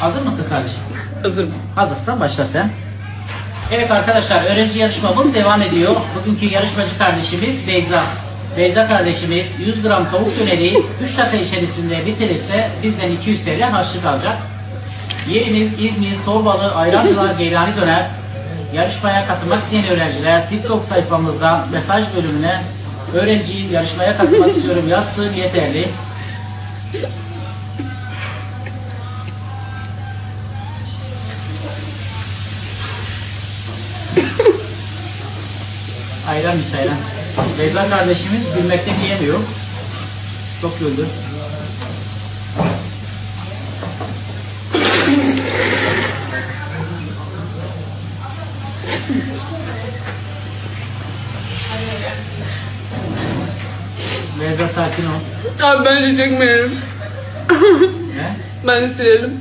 Hazır mısın kardeşim? Hazırım. Hazırsan başla sen. Evet arkadaşlar öğrenci yarışmamız devam ediyor. Bugünkü yarışmacı kardeşimiz Beyza. Beyza kardeşimiz 100 gram tavuk döneri 3 dakika içerisinde bitirirse bizden 200 TL harçlık alacak. Yeriniz İzmir, Torbalı, Ayrancılar, Geylani döner. Yarışmaya katılmak isteyen öğrenciler TikTok sayfamızdan mesaj bölümüne öğrenci yarışmaya katılmak istiyorum yazsın yeterli. Ayran iç ayran. Beyza kardeşimiz gülmekten yiyemiyor. Çok güldü. Beyza sakin ol. Abi bence çekmeyelim. Ne? Ben silelim.